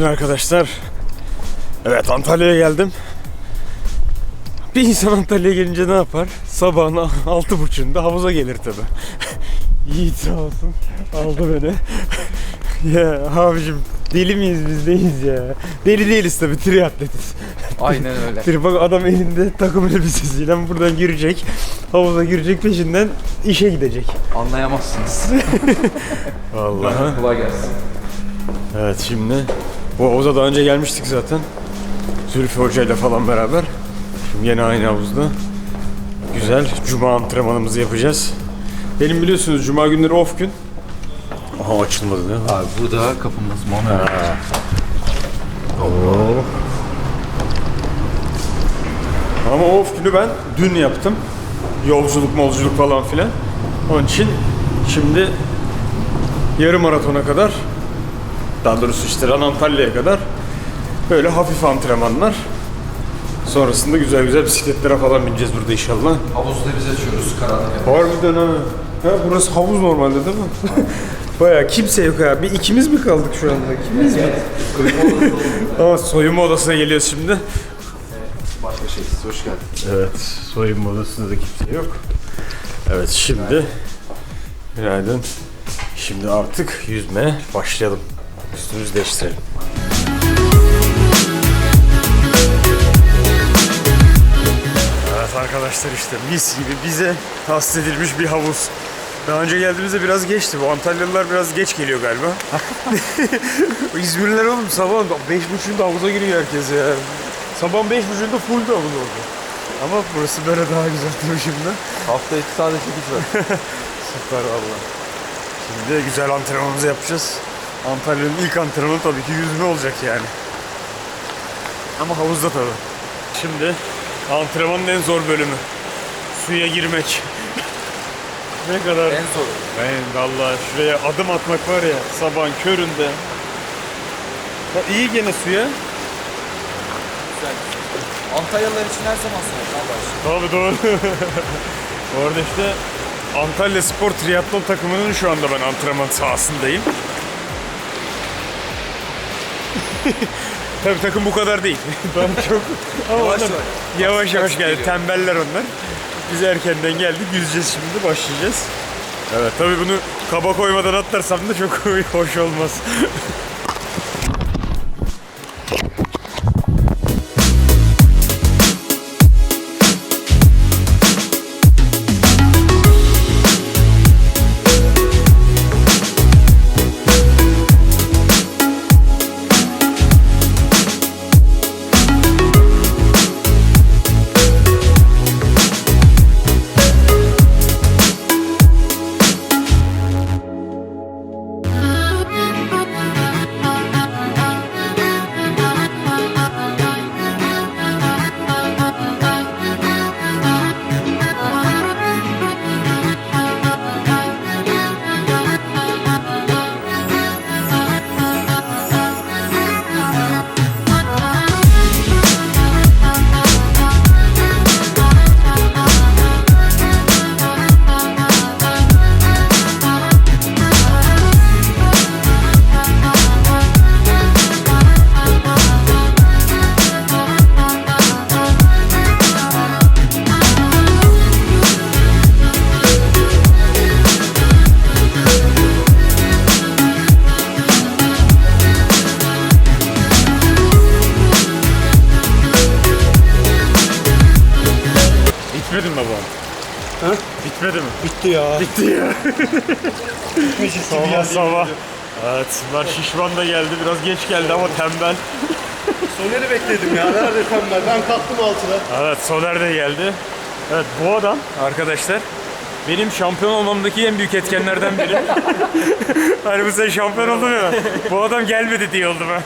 Günaydın arkadaşlar. Evet Antalya'ya geldim. Bir insan Antalya'ya gelince ne yapar? Sabahın altı buçuğunda havuza gelir tabi. Yiğit sağ olsun aldı beni. ya abicim deli miyiz biz neyiz ya? Deli değiliz tabi triatletiz. Aynen öyle. Bir bak adam elinde takım elbisesiyle buradan girecek. Havuza girecek peşinden işe gidecek. Anlayamazsınız. Vallahi. Kolay gelsin. Evet şimdi bu havuza daha önce gelmiştik zaten. Zülfü Hoca ile falan beraber. Şimdi yine aynı havuzda. Güzel. Cuma antrenmanımızı yapacağız. Benim biliyorsunuz cuma günleri off gün. Aha açılmadı değil mi? Abi burada kapımız manuel. Ama off günü ben dün yaptım. Yolculuk molculuk falan filan. Onun için şimdi yarım maratona kadar daha doğrusu işte Antalya'ya kadar böyle hafif antrenmanlar. Sonrasında güzel güzel bisikletlere falan bineceğiz burada inşallah. Havuzda biz açıyoruz karanlık. Harbiden ha. Ha burası havuz normalde değil mi? Baya kimse yok ha. Bir ikimiz mi kaldık şu anda? İkimiz mi? Ama soyunma odasına geliyoruz şimdi. Başka şey. Hoş geldin. Evet, soyunma odasında da kimse yok. Evet, şimdi günaydın. Şimdi artık yüzmeye başlayalım. Üstümüzü değiştirelim. Evet arkadaşlar işte mis gibi bize tahsis edilmiş bir havuz. Daha önce geldiğimizde biraz geçti. Bu Antalyalılar biraz geç geliyor galiba. İzmirliler oğlum sabah beş buçuğunda havuza giriyor herkes ya. Sabah beş buçuğunda full de havuz oldu. Ama burası böyle daha güzel tabii şimdi. Hafta sadece 8 var. Süper valla. Şimdi güzel antrenmanımızı yapacağız. Antalya'nın ilk antrenmanı tabii ki yüzme olacak yani. Ama havuzda tabii. Şimdi antrenmanın en zor bölümü. Suya girmek. ne kadar... en zoru. Ben valla şuraya adım atmak var ya sabahın köründe. Ya iyi gene suya. Güzel. Antalyalılar için her zaman aşkına. Tabii doğru. Bu arada işte Antalya Spor Triathlon takımının şu anda ben antrenman sahasındayım. Tabii takım bu kadar değil. Ben çok ama Yavaş onlar- yavaş. yavaş geldi. Tembeller onlar. Biz erkenden geldik. Yüzeceğiz şimdi başlayacağız. Evet tabii bunu kaba koymadan atlarsam da çok hoş olmaz. Bitti ya. Bitti ya. sabah sabah. Evet, bunlar şişman da geldi. Biraz geç geldi ama tembel. Soner'i bekledim ya. Nerede tembel? Ben kalktım altıda. Evet, Soner de geldi. Evet, bu adam arkadaşlar benim şampiyon olmamdaki en büyük etkenlerden biri. hani bu sen şampiyon oldun ya. Bu adam gelmedi diye oldum ha.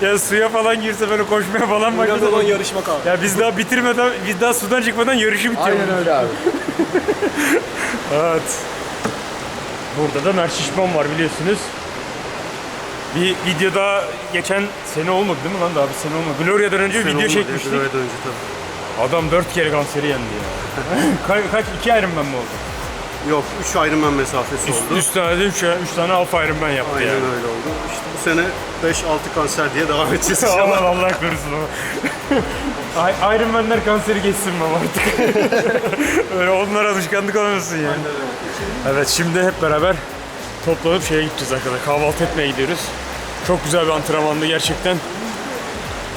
ya suya falan girse böyle koşmaya falan Ne başladı. zaman yarışmak abi. Ya biz daha bitirmeden, biz daha sudan çıkmadan yarışı bitiyor. Aynen öyle abi. Evet. Burada da Mert Şişman var biliyorsunuz. Bir videoda geçen sene olmadı değil mi lan daha bir sene olmadı. Gloria'dan önce bir video çekmiştik. önce tabii. Adam dört kere kanseri yendi ya. Ka- kaç? iki Ironman mı oldu? Yok 3 Ironman mesafesi Üst, oldu. üst tane de üç, üç tane Alfa Ironman yaptı Aynen yani. öyle oldu. İşte bu sene 5-6 kanser diye devam edeceğiz Allah. Allah korusun. Ay- Iron Man'ler kanseri geçsin baba artık. Öyle onlar alışkanlık olmasın yani. Evet şimdi hep beraber toplanıp şeye gideceğiz arkadaşlar. Kahvaltı etmeye gidiyoruz. Çok güzel bir antrenmandı gerçekten.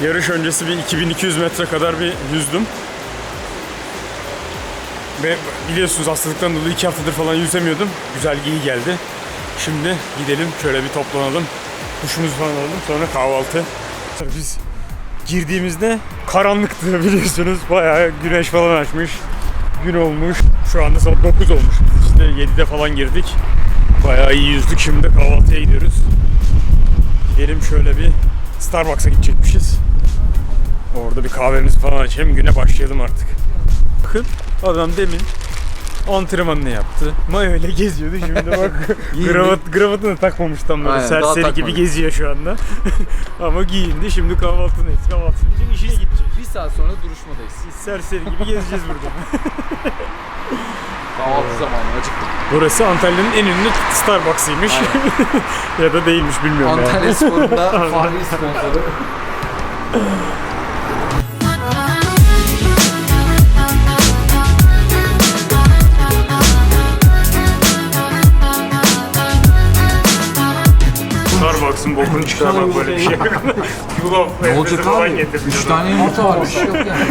Yarış öncesi bir 2200 metre kadar bir yüzdüm. Ve biliyorsunuz hastalıktan dolayı iki haftadır falan yüzemiyordum. Güzel iyi geldi. Şimdi gidelim şöyle bir toplanalım. Duşumuzu falan alalım sonra kahvaltı. Biz girdiğimizde karanlıktı biliyorsunuz. Bayağı güneş falan açmış. Gün olmuş. Şu anda saat 9 olmuş. Biz işte 7'de falan girdik. Bayağı iyi yüzdük. Şimdi kahvaltıya gidiyoruz. Gidelim şöyle bir Starbucks'a gidecekmişiz. Orada bir kahvemizi falan açalım. Güne başlayalım artık. Bakın adam demin antrenmanını yaptı. Mayo ile geziyordu şimdi bak kravat, kravatını takmamış tam böyle Aynen, daha serseri gibi geziyor şu anda. Ama giyindi şimdi kahvaltını etti kahvaltını edecek işine gidecek. Bir saat sonra duruşmadayız. Biz serseri gibi gezeceğiz burada. Kahvaltı zamanı acıktık. Burası Antalya'nın en ünlü Starbucks'ıymış. ya da değilmiş bilmiyorum ya. Antalya Spor'unda Fahri sponsoru. Bokunu çıkarmak böyle bir şey. Yulaf Ne olacak abi? 3 tane yumurta var bir şey yok yani.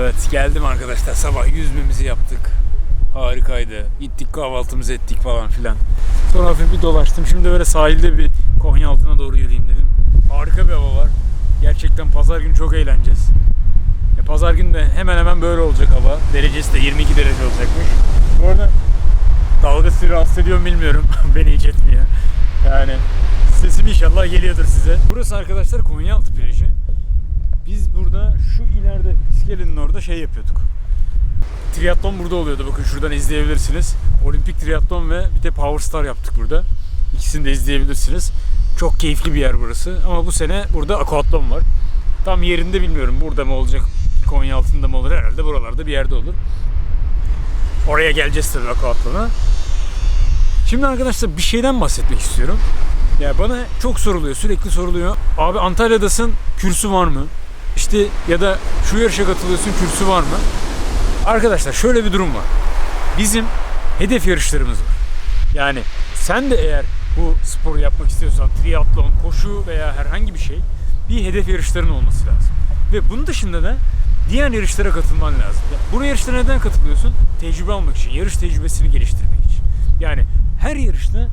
Evet geldim arkadaşlar sabah yüzmemizi yaptık. Harikaydı. Gittik kahvaltımızı ettik falan filan. Sonra hafif bir dolaştım. Şimdi böyle sahilde bir Konya altına doğru yürüyeyim dedim. Harika bir hava var. Gerçekten pazar günü çok eğleneceğiz. E, pazar günü de hemen hemen böyle olacak hava. Derecesi de 22 derece olacakmış. Bu arada dalga sizi rahatsız ediyor bilmiyorum. Beni hiç etmiyor. Yani sesim inşallah geliyordur size. Burası arkadaşlar Konyaaltı plajı. Biz burada şu ileride iskelenin orada şey yapıyorduk. Triatlon burada oluyordu. Bakın şuradan izleyebilirsiniz. Olimpik triatlon ve bir de Power Star yaptık burada. İkisini de izleyebilirsiniz. Çok keyifli bir yer burası. Ama bu sene burada aquatlon var. Tam yerinde bilmiyorum. Burada mı olacak? Konya altında mı olur? Herhalde buralarda bir yerde olur. Oraya geleceğiz tabii aquatlona. Şimdi arkadaşlar bir şeyden bahsetmek istiyorum. Ya bana çok soruluyor, sürekli soruluyor. Abi Antalya'dasın, kürsü var mı? İşte ya da şu yarışa katılıyorsun, kürsü var mı? Arkadaşlar şöyle bir durum var. Bizim hedef yarışlarımız var. Yani sen de eğer bu sporu yapmak istiyorsan triatlon, koşu veya herhangi bir şey bir hedef yarışların olması lazım. Ve bunun dışında da diğer yarışlara katılman lazım. Ya, Bu yarışlara neden katılıyorsun? Tecrübe almak için, yarış tecrübesini geliştirmek için. Yani her yarışta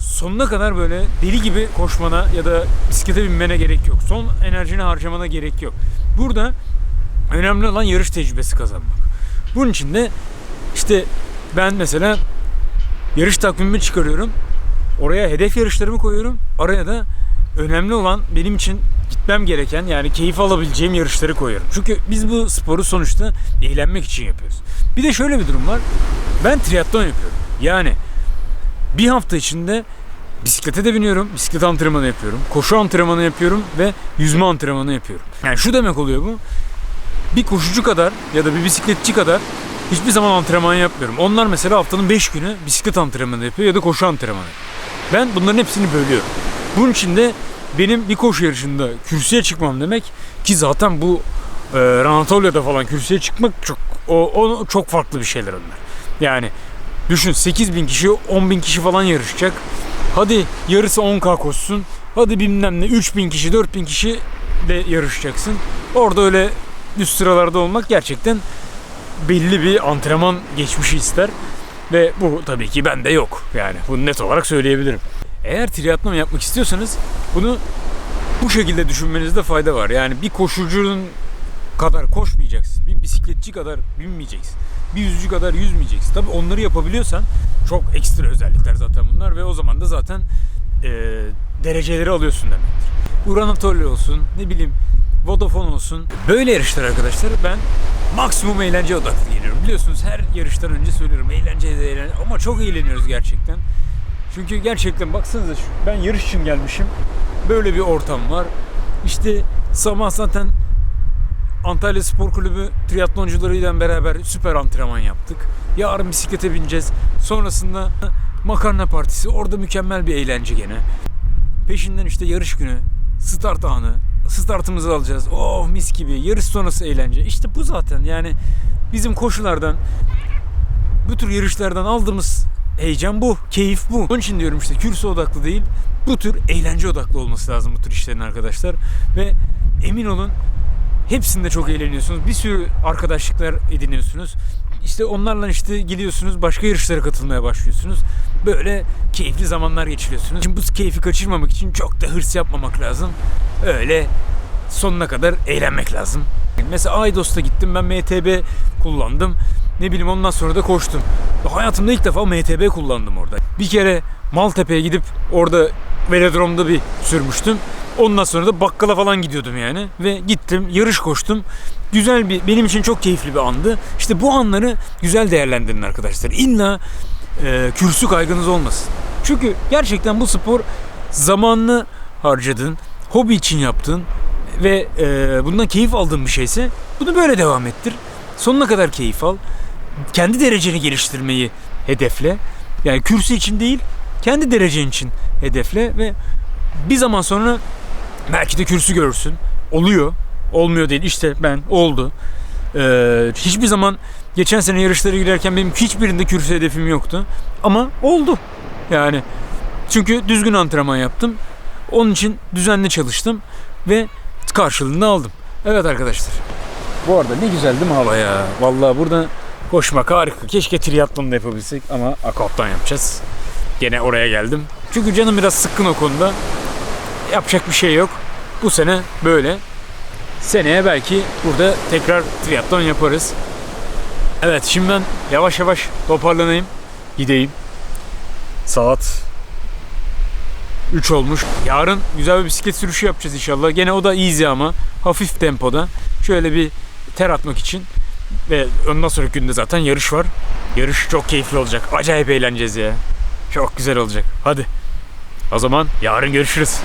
sonuna kadar böyle deli gibi koşmana ya da bisiklete binmene gerek yok. Son enerjini harcamana gerek yok. Burada önemli olan yarış tecrübesi kazanmak. Bunun için de işte ben mesela yarış takvimimi çıkarıyorum. Oraya hedef yarışlarımı koyuyorum. Araya da önemli olan benim için gitmem gereken yani keyif alabileceğim yarışları koyuyorum. Çünkü biz bu sporu sonuçta eğlenmek için yapıyoruz. Bir de şöyle bir durum var. Ben triatlon yapıyorum. Yani bir hafta içinde bisiklete de biniyorum, bisiklet antrenmanı yapıyorum, koşu antrenmanı yapıyorum ve yüzme antrenmanı yapıyorum. Yani şu demek oluyor bu. Bir koşucu kadar ya da bir bisikletçi kadar hiçbir zaman antrenman yapmıyorum. Onlar mesela haftanın 5 günü bisiklet antrenmanı yapıyor ya da koşu antrenmanı. Ben bunların hepsini bölüyorum. Bunun için de benim bir koşu yarışında kürsüye çıkmam demek ki zaten bu e, Anatolia'da falan kürsüye çıkmak çok o, o çok farklı bir şeyler onlar. Yani Düşün 8 bin kişi 10 bin kişi falan yarışacak. Hadi yarısı 10k koşsun. Hadi bilmem ne 3 bin kişi 4 bin kişi de yarışacaksın. Orada öyle üst sıralarda olmak gerçekten belli bir antrenman geçmişi ister. Ve bu tabii ki bende yok. Yani bunu net olarak söyleyebilirim. Eğer triatlon yapmak istiyorsanız bunu bu şekilde düşünmenizde fayda var. Yani bir koşucunun kadar koşmayacaksın. Bir bisikletçi kadar binmeyeceksin. Bir yüzücü kadar yüzmeyeceksin. Tabii onları yapabiliyorsan çok ekstra özellikler zaten bunlar ve o zaman da zaten e, dereceleri alıyorsun demektir. Uran Atölye olsun, ne bileyim Vodafone olsun. Böyle yarışlar arkadaşlar ben maksimum eğlence odaklı geliyorum. Biliyorsunuz her yarıştan önce söylüyorum eğlence de eğlence ama çok eğleniyoruz gerçekten. Çünkü gerçekten baksanıza şu, ben yarış için gelmişim. Böyle bir ortam var. İşte sabah zaten Antalya Spor Kulübü triatloncularıyla beraber süper antrenman yaptık. Yarın bisiklete bineceğiz. Sonrasında makarna partisi. Orada mükemmel bir eğlence gene. Peşinden işte yarış günü, start anı. Startımızı alacağız. Oh mis gibi. Yarış sonrası eğlence. İşte bu zaten yani bizim koşulardan bu tür yarışlardan aldığımız heyecan bu, keyif bu. Onun için diyorum işte kürsü odaklı değil, bu tür eğlence odaklı olması lazım bu tür işlerin arkadaşlar. Ve emin olun hepsinde çok eğleniyorsunuz. Bir sürü arkadaşlıklar ediniyorsunuz. İşte onlarla işte gidiyorsunuz, başka yarışlara katılmaya başlıyorsunuz. Böyle keyifli zamanlar geçiriyorsunuz. Şimdi bu keyfi kaçırmamak için çok da hırs yapmamak lazım. Öyle sonuna kadar eğlenmek lazım. Mesela Aydos'ta gittim ben MTB kullandım. Ne bileyim ondan sonra da koştum. Hayatımda ilk defa MTB kullandım orada. Bir kere Maltepe'ye gidip orada velodromda bir sürmüştüm. Ondan sonra da bakkala falan gidiyordum yani. Ve gittim yarış koştum. Güzel bir benim için çok keyifli bir andı. İşte bu anları güzel değerlendirin arkadaşlar. İlla e, kürsü kaygınız olmasın. Çünkü gerçekten bu spor zamanını harcadığın, hobi için yaptığın ve e, bundan keyif aldığın bir şeyse bunu böyle devam ettir. Sonuna kadar keyif al. Kendi dereceni geliştirmeyi hedefle. Yani kürsü için değil, kendi derecen için hedefle ve bir zaman sonra belki de kürsü görürsün. Oluyor. Olmuyor değil. İşte ben oldu. Ee, hiçbir zaman geçen sene yarışlara girerken benim hiçbirinde kürsü hedefim yoktu. Ama oldu. Yani çünkü düzgün antrenman yaptım. Onun için düzenli çalıştım ve karşılığını aldım. Evet arkadaşlar. Bu arada ne güzel değil mi hava ya? Vallahi burada koşmak harika. Keşke triatlon da yapabilsek ama akoptan yapacağız. Gene oraya geldim. Çünkü canım biraz sıkkın o konuda. Yapacak bir şey yok. Bu sene böyle. Seneye belki burada tekrar triatlon yaparız. Evet şimdi ben yavaş yavaş toparlanayım. Gideyim. Saat 3 olmuş. Yarın güzel bir bisiklet sürüşü yapacağız inşallah. Gene o da easy ama hafif tempoda. Şöyle bir ter atmak için. Ve ondan sonraki günde zaten yarış var. Yarış çok keyifli olacak. Acayip eğleneceğiz ya. Çok güzel olacak. Hadi. O zaman yarın görüşürüz.